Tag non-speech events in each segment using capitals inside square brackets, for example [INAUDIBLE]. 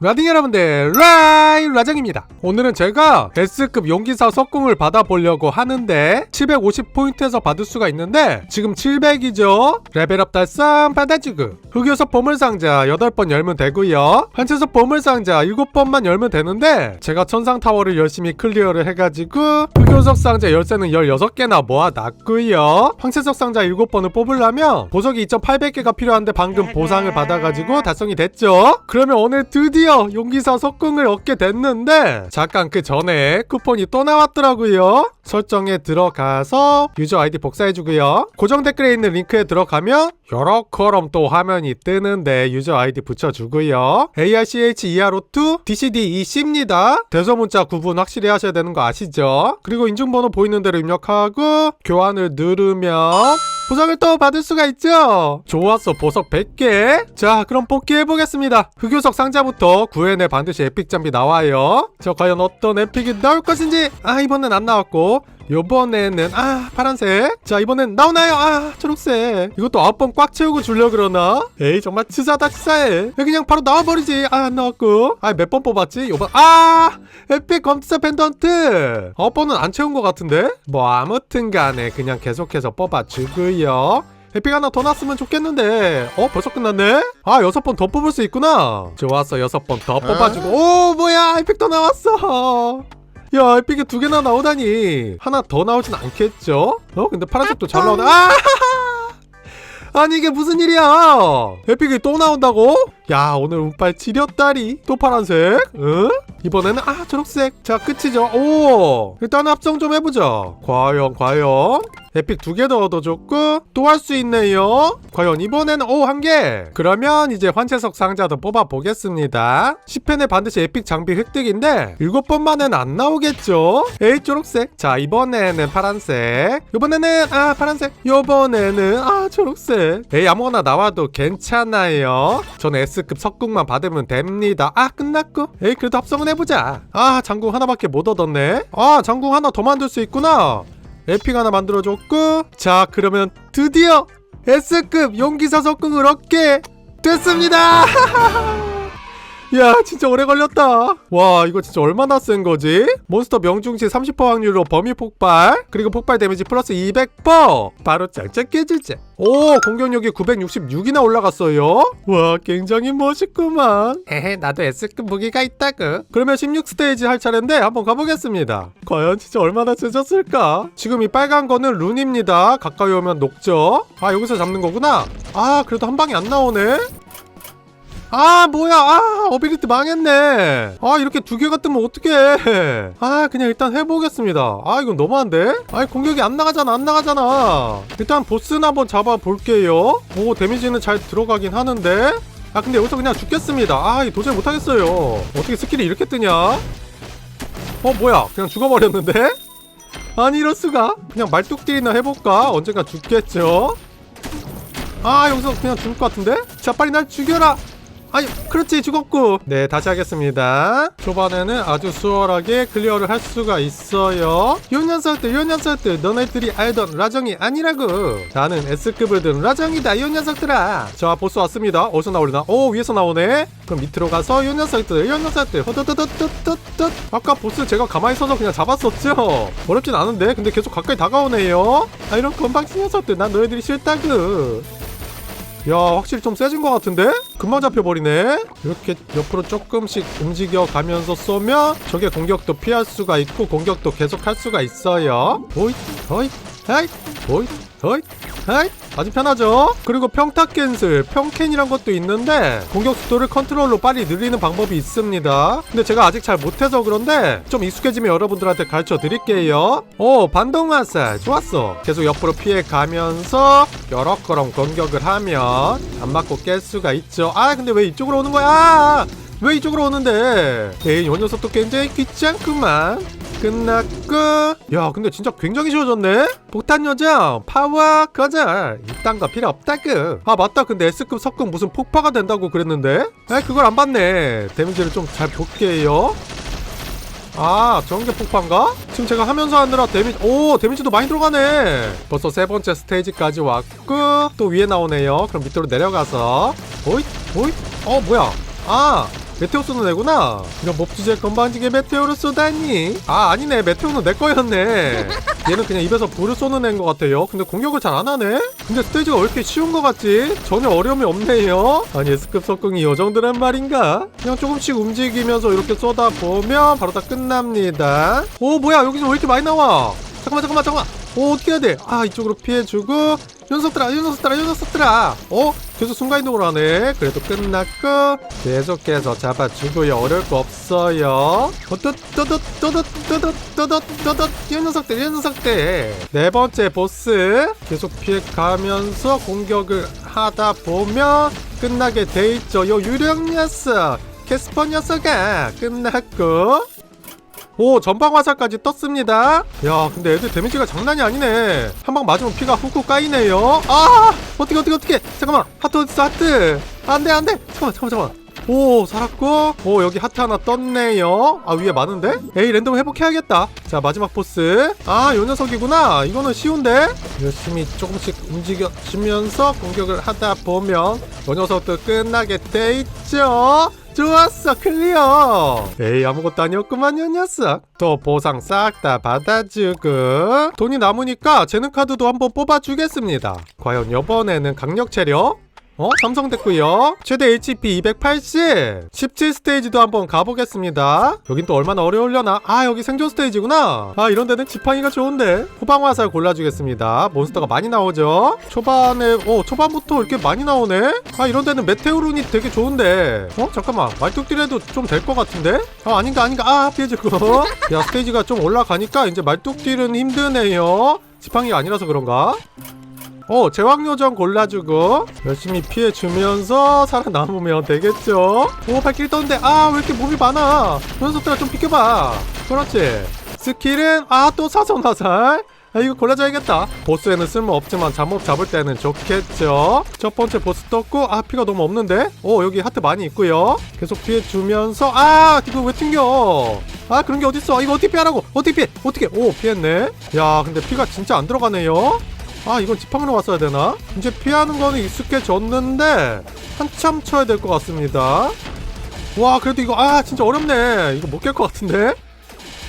라딩 여러분들 라이 라장입니다. 오늘은 제가 S급 용기사 석궁을 받아보려고 하는데 750포인트에서 받을 수가 있는데 지금 700이죠? 레벨업 달성 받아주고 흑요석 보물상자 8번 열면 되고요. 한채석 보물상자 7번만 열면 되는데 제가 천상타워를 열심히 클리어를 해가지고 흑요석 상자 열쇠는 16개나 모아놨고요. 황채석 상자 7번을 뽑으려면 보석이 2800개가 필요한데 방금 보상을 받아가지고 달성이 됐죠? 그러면 오늘 드디어 용기사 석궁을 얻게 됐는데 잠깐 그 전에 쿠폰이 또 나왔더라고요. 설정에 들어가서 유저 아이디 복사해주고요. 고정 댓글에 있는 링크에 들어가면 여러처럼 또 화면이 뜨는데 유저 아이디 붙여주고요. ARCH2R52 DCD2C입니다. 대소 문자 구분 확실히 하셔야 되는 거 아시죠? 그리고 인증번호 보이는 대로 입력하고 교환을 누르면 보상을 또 받을 수가 있죠? 좋았어 보석 100개. 자 그럼 뽑기 해보겠습니다. 흑요석 상자부터 구해내 반드시 에픽 장비 나와요. 자 과연 어떤 에픽이 나올 것인지. 아 이번엔 안 나왔고 요번에는 아 파란색. 자 이번엔 나오나요? 아 초록색. 이것도 아홉 번 꽉 채우고 주려 그러나? 에이 정말 치사다 치사해. 그냥 바로 나와버리지? 아 안 나왔고. 아 몇 번 뽑았지? 요번 아! 에픽 검사 펜던트! 아홉 번은 안 채운 것 같은데? 뭐 아무튼 간에 그냥 계속해서 뽑아주고요. 에픽 하나 더 났으면 좋겠는데. 어 벌써 끝났네? 아 여섯 번 더 뽑을 수 있구나. 좋았어 여섯 번 더 뽑아주고. 오 뭐야 에픽 더 나왔어 야 에픽이 두 개나 나오다니. 하나 더 나오진 않겠죠? 어 근데 파란색도 잘 나오네 아 아니 이게 무슨 일이야? 에픽이 또 나온다고? 야 오늘 운빨 지렸다리. 또 파란색? 응? 이번에는 아 초록색. 자 끝이죠. 오! 일단 합성 좀 해보자 과연 과연 에픽 두 개 더 얻어줬고 또 할 수 있네요. 과연 이번에는 오 한 개. 그러면 이제 환채석 상자도 뽑아보겠습니다. 10펜에 반드시 에픽 장비 획득인데 7번만에는 안 나오겠죠? 에이 초록색. 자 이번에는 파란색. 이번에는 아 파란색. 이번에는 아 초록색. 에이 아무거나 나와도 괜찮아요. 저는 S급 석궁만 받으면 됩니다. 아 끝났고. 에이 그래도 합성은 해보자. 아 장궁 하나밖에 못 얻었네. 아 장궁 하나 더 만들 수 있구나 에픽 하나 만들어줬고 자 그러면 드디어 S급 용기사 석궁을 얻게 됐습니다 [LAUGHS] 야 진짜 오래 걸렸다. 와 이거 진짜 얼마나 센 거지? 몬스터 명중시 30% 확률로 범위 폭발 그리고 폭발 데미지 플러스 200% 바로 짱짱 깨지지 오 공격력이 966이나 올라갔어요? 와 굉장히 멋있구만. 에헤 나도 S급 무기가 있다구 그러면 16스테이지 할 차례인데 한번 가보겠습니다. 과연 진짜 얼마나 세졌을까? 지금 이 빨간 거는 룬입니다. 가까이 오면 녹죠? 아 여기서 잡는 거구나. 아 그래도 한 방에 안 나오네 아 뭐야. 아 어빌리티 망했네. 아 이렇게 두 개가 뜨면 어떡해. 아 그냥 일단 해보겠습니다. 아 이건 너무한데? 아 공격이 안 나가잖아 안 나가잖아. 일단 보스나 한번 잡아볼게요. 오 데미지는 잘 들어가긴 하는데. 아 근데 여기서 그냥 죽겠습니다. 아 도저히 못하겠어요. 어떻게 스킬이 이렇게 뜨냐? 어 뭐야. 그냥 죽어버렸는데? [LAUGHS] 아니 이럴 수가. 그냥 말뚝딜이나 해볼까? 언젠가 죽겠죠? 아 여기서 그냥 죽을 것 같은데? 자 빨리 날 죽여라 아니 그렇지 죽었고. 네 다시 하겠습니다. 초반에는 아주 수월하게 클리어를 할 수가 있어요. 요 녀석들 요 녀석들 너네들이 알던 라정이 아니라고. 나는 S급을 든 라정이다 요 녀석들아. 자 보스 왔습니다. 어디서 나오려나? 오 위에서 나오네. 그럼 밑으로 가서 요 녀석들 요 녀석들 허드드드드드드 아까 보스 제가 가만히 서서 그냥 잡았었죠? 어렵진 않은데? 근데 계속 가까이 다가오네요. 아 이런 건방진 녀석들 난 너희들이 싫다구 야 확실히 좀 세진 것 같은데? 금방 잡혀버리네. 이렇게 옆으로 조금씩 움직여 가면서 쏘면 적의 공격도 피할 수가 있고 공격도 계속 할 수가 있어요. 오이 어이 하이 오이 어이 하이 아주 편하죠? 그리고 평타 캔슬 평캔이란 것도 있는데 공격 속도를 컨트롤로 빨리 늘리는 방법이 있습니다. 근데 제가 아직 잘 못해서 그런데 좀 익숙해지면 여러분들한테 가르쳐 드릴게요. 오 반동 화살. 좋았어. 계속 옆으로 피해 가면서 여러 거럼 공격을 하면 안 맞고 깰 수가 있죠. 아 근데 왜 이쪽으로 오는 거야 왜 이쪽으로 오는데? 에이 요 녀석도 굉장히 귀찮구만. 끝났고. 야 근데 진짜 굉장히 쉬워졌네? 폭탄 요정 파워 거절. 이딴 거 필요 없다구. 아 맞다. 근데 S급 석궁 무슨 폭파가 된다고 그랬는데? 에 그걸 안 봤네. 데미지를 좀 잘 볼게요. 아 전개 폭파인가? 지금 제가 하면서 하느라 데미지 오 데미지도 많이 들어가네. 벌써 세 번째 스테이지까지 왔고 또 위에 나오네요. 그럼 밑으로 내려가서. 오이 오이 어 뭐야 아 메테오 쏘는 애구나. 이런 몹주제 건방지게 메테오를 쏘다니. 아 아니네. 메테오는 내 거였네. 얘는 그냥 입에서 불을 쏘는 애인 것 같아요. 근데 공격을 잘 안 하네? 근데 스테이지가 왜 이렇게 쉬운 것 같지? 전혀 어려움이 없네요. 아니 S급 석궁이 요 정도란 말인가? 그냥 조금씩 움직이면서 이렇게 쏘다 보면 바로 다 끝납니다. 오 뭐야. 여기서 왜 이렇게 많이 나와? 잠깐만 잠깐만 잠깐만 오 어떻게 해야 돼 아 이쪽으로 피해주고 연속들아 연속들아 연속들아 어? 계속 순간이동을 하네 그래도 끝났고 계속해서 잡아주고요 어려울 거 없어요 네돼 끝났고 오 전방 화살까지 떴습니다. 야 근데 애들 데미지가 장난이 아니네. 한 방 맞으면 피가 훅훅 까이네요. 아 어떻게 어떻게 어떻게? 잠깐만 하트 어딨어 하트. 안돼 안돼. 잠깐만 잠깐만 잠깐만. 오 살았고. 오 여기 하트 하나 떴네요. 아 위에 많은데? 에이 랜덤 회복해야겠다. 자 마지막 보스. 아 요 녀석이구나. 이거는 쉬운데? 열심히 조금씩 움직여주면서 공격을 하다 보면 요 녀석도 끝나게 돼 있죠 좋았어 클리어. 에이 아무것도 아니었구만 요 녀석. 또 보상 싹 다 받아주고. 돈이 남으니까 재능카드도 한번 뽑아주겠습니다. 과연 이번에는 강력 체력 어? 삼성 됐고요? 최대 HP 280 17스테이지도 한번 가보겠습니다. 여긴 또 얼마나 어려우려나? 아 여기 생존 스테이지구나. 아 이런 데는 지팡이가 좋은데 호방화살 골라주겠습니다. 몬스터가 많이 나오죠? 초반에 어 초반부터 이렇게 많이 나오네? 아 이런 데는 메테오룬이 되게 좋은데. 어? 잠깐만 말뚝딜해도 좀 될 것 같은데? 아 아닌가 아닌가. 아 피해주고. 야 스테이지가 좀 올라가니까 이제 말뚝딜은 힘드네요. 지팡이가 아니라서 그런가? 어, 제왕요정 골라주고 열심히 피해주면서 살아남으면 되겠죠? 오, 발길 떴는데 아, 왜 이렇게 몸이 많아? 녀석들아 좀 비켜봐. 그렇지. 스킬은 아, 또 사선 화살. 아, 이거 골라줘야겠다. 보스에는 쓸모없지만 잠옷 잡을 때는 좋겠죠? 첫 번째 보스 떴고, 아, 피가 너무 없는데? 오, 여기 하트 많이 있고요 계속 피해주면서, 아, 이거 왜 튕겨? 아, 그런 게 어딨어? 이거 어떻게 피하라고? 어떻게 피해? 어떻게? 오, 피했네? 야, 근데 피가 진짜 안 들어가네요? 아 이건 지팡이로 왔어야 되나? 이제 피하는 거는 익숙해졌는데 한참 쳐야 될 것 같습니다. 와 그래도 이거 아 진짜 어렵네. 이거 못 깰 것 같은데?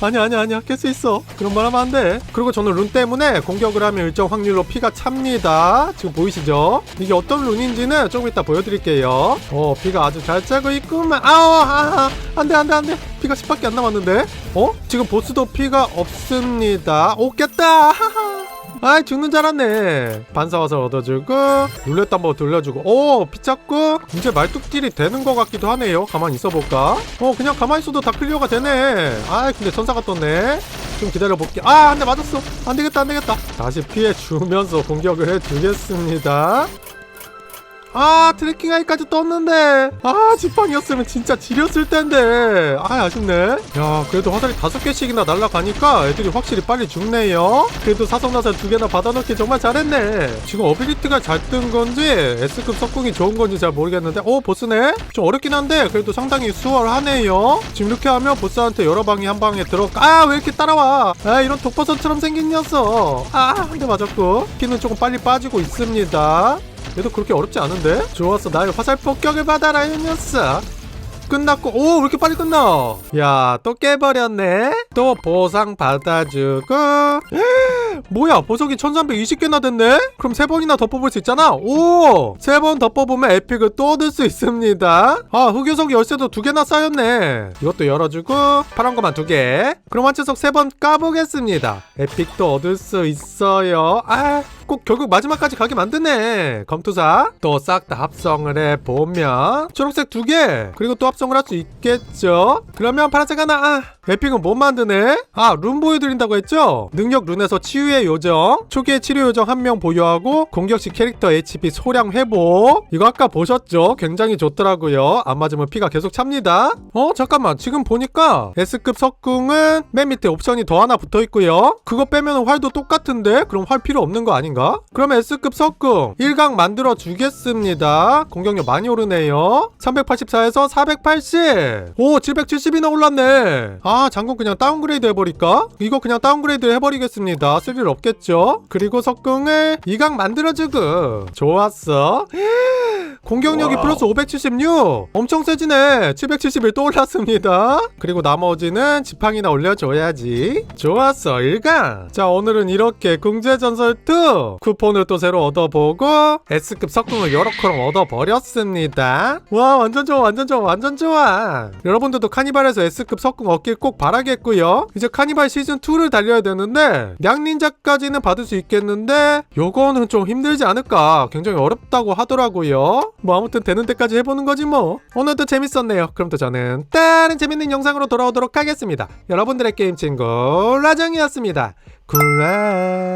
아니야 아니야 아니야. 깰 수 있어. 그런 말 하면 안돼. 그리고 저는 룬 때문에 공격을 하면 일정 확률로 피가 찹니다. 지금 보이시죠? 이게 어떤 룬인지는 조금 이따 보여드릴게요. 어 피가 아주 잘 짜고 있구만. 아우 아, 안돼 안돼 안돼. 피가 10밖에 안 남았는데? 어? 지금 보스도 피가 없습니다. 오 깼다. 하하 아이 죽는 줄 알았네. 반사화살 얻어주고 룰렛 한번 돌려주고. 오 피 잡고 이제 말뚝딜이 되는 것 같기도 하네요. 가만히 있어볼까? 어 그냥 가만히 있어도 다 클리어가 되네. 아 근데 천사가 떴네. 좀 기다려볼게. 아한대 맞았어. 안되겠다 안되겠다. 다시 피해주면서 공격을 해주겠습니다 아 트래킹 아이까지 떴는데. 아 지팡이였으면 진짜 지렸을 텐데. 아 아쉽네. 야 그래도 화살이 다섯 개씩이나 날라가니까 애들이 확실히 빨리 죽네요. 그래도 사성화살 두 개나 받아놓기 정말 잘했네. 지금 어빌리티가 잘 뜬 건지 S급 석궁이 좋은 건지 잘 모르겠는데. 어 보스네? 좀 어렵긴 한데 그래도 상당히 수월하네요. 지금 이렇게 하면 보스한테 여러 방이 한 방에 들어가 아왜 이렇게 따라와? 아 이런 독버섯처럼 생긴 녀석. 아한 대 맞았고. 피는 조금 빨리 빠지고 있습니다 얘도 그렇게 어렵지 않은데? 좋았어. 나의 화살 폭격을 받아라 이 녀석. 끝났고 오 왜 이렇게 빨리 끝나? 야 또 깨버렸네. 또 보상 받아주고. [GASPS] 뭐야 보석이 1320개나 됐네? 그럼 세 번이나 더 뽑을 수 있잖아? 오 세 번 더 뽑으면 에픽을 또 얻을 수 있습니다. 아 흑요석 열쇠도 두 개나 쌓였네. 이것도 열어주고 파란 거만 두개. 그럼 한채석 세 번 까보겠습니다. 에픽도 얻을 수 있어요. 아꼭 결국 마지막까지 가게 만드네. 검투사 또 싹 다 합성을 해보면 초록색 두 개 그리고 또 합성을 할 수 있겠죠? 그러면 파란색 하나 아 에픽은 못 만드네. 아룬 보여드린다고 했죠? 능력 룬에서 치유의 요정 초기의 치료 요정 한 명 보유하고 공격 시 캐릭터 HP 소량 회복. 이거 아까 보셨죠? 굉장히 좋더라고요. 안 맞으면 피가 계속 찹니다. 어 잠깐만. 지금 보니까 S급 석궁은 맨 밑에 옵션이 더 하나 붙어있고요. 그거 빼면 활도 똑같은데? 그럼 활 필요 없는 거 아닌가 그러면 S급 석궁 1강 만들어 주겠습니다. 공격력 많이 오르네요. 384에서 480 오 770이나 올랐네. 아 장군 그냥 다운그레이드 해버릴까? 이거 그냥 다운그레이드 해버리겠습니다. 쓸 일 없겠죠? 그리고 석궁을 2강 만들어주고. 좋았어. [GASPS] 공격력이 플러스 576 엄청 세지네. 771 또 올랐습니다. 그리고 나머지는 지팡이나 올려줘야지. 좋았어 1강. 자 오늘은 이렇게 궁제전설 2 쿠폰을 또 새로 얻어보고 S급 석궁을 여러 컬럼 얻어버렸습니다. 와 완전 좋아 완전 좋아 완전 좋아. 여러분들도 카니발에서 S급 석궁 얻길 꼭 바라겠고요. 이제 카니발 시즌2를 달려야 되는데 냥닌자까지는 받을 수 있겠는데 요거는 좀 힘들지 않을까? 굉장히 어렵다고 하더라고요. 뭐 아무튼 되는 데까지 해보는 거지 뭐. 오늘도 재밌었네요. 그럼 또 저는 다른 재밌는 영상으로 돌아오도록 하겠습니다. 여러분들의 게임 친구 라정이었습니다. 굿라이